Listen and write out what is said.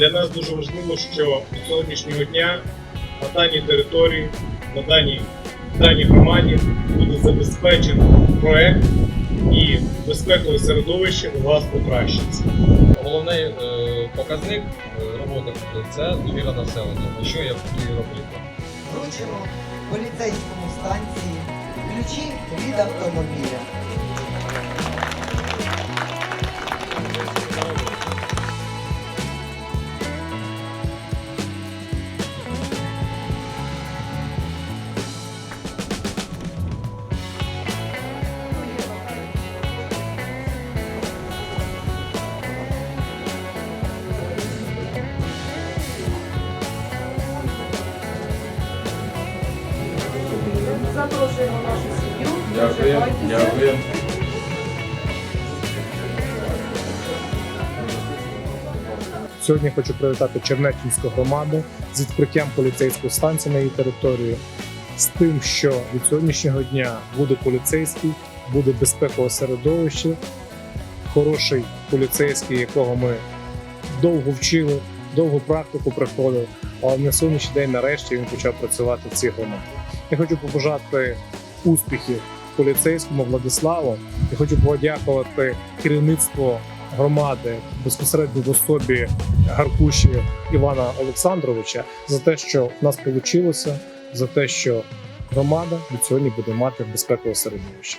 Для нас дуже важливо, що з сьогоднішнього дня на даній території, на даній, даній громаді буде забезпечено проект і безпекове середовище у вас покращиться. Головний е, показник е, роботи це довіра населення. Що я буду робити? Вручимо поліцейському станції ключі від автомобіля. Запрошуємо нашу сім'ю. Дякую. Дякую. Сьогодні хочу привітати Чернеччинську громаду з відкриттям поліцейської станції на її території, з тим, що від сьогоднішнього дня буде поліцейський, буде безпекове середовище, хороший поліцейський, якого ми довго вчили, довгу практику приходив, але на сьогоднішній день нарешті він почав працювати в цій громаді. Я хочу побажати успіхів поліцейському Владиславу. Я хочу подякувати керівництву громади безпосередньо в особі Гаркуші Івана Олександровича за те, що в нас вийшло, за те, що громада від сьогодні буде мати безпекове середовище.